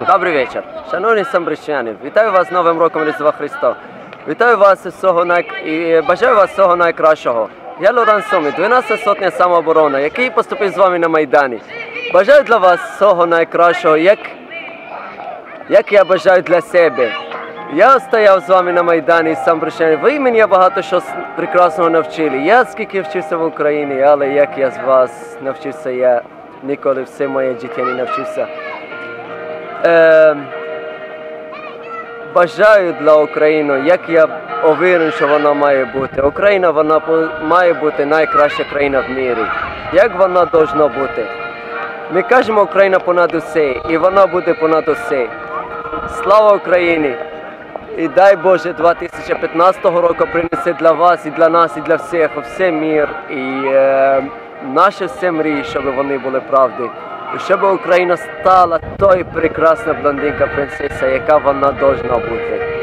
Добрий вечір. Шановні самбрищани, вітаю вас з Новим роком Різдва Христа. Вітаю вас най... і бажаю вас всього найкращого. Я Лоран Сомі, 12 сотня самооборона, який поступив з вами на Майдані. Бажаю для вас всього найкращого, як, як я бажаю для себе. Я стояв з вами на Майдані сам брещаnin. Ви мені багато що прекрасного навчили. Я скільки вчився в Україні, але як я з вас навчився, я ніколи все моє життя не навчився. Е, бажаю для України, як я уверен, що вона має бути. Україна вона має бути найкраща країна в мірі. Як вона повинна бути? Ми кажемо Україна понад усе, і вона буде понад усе. Слава Україні! І дай Боже 2015 року принесе для вас і для нас, і для всіх все мір і е, наші все мрії, щоб вони були правди. še bo Ukrajina stala, to je prekrasna blondinka princesa, je kava nadolžna obutiti.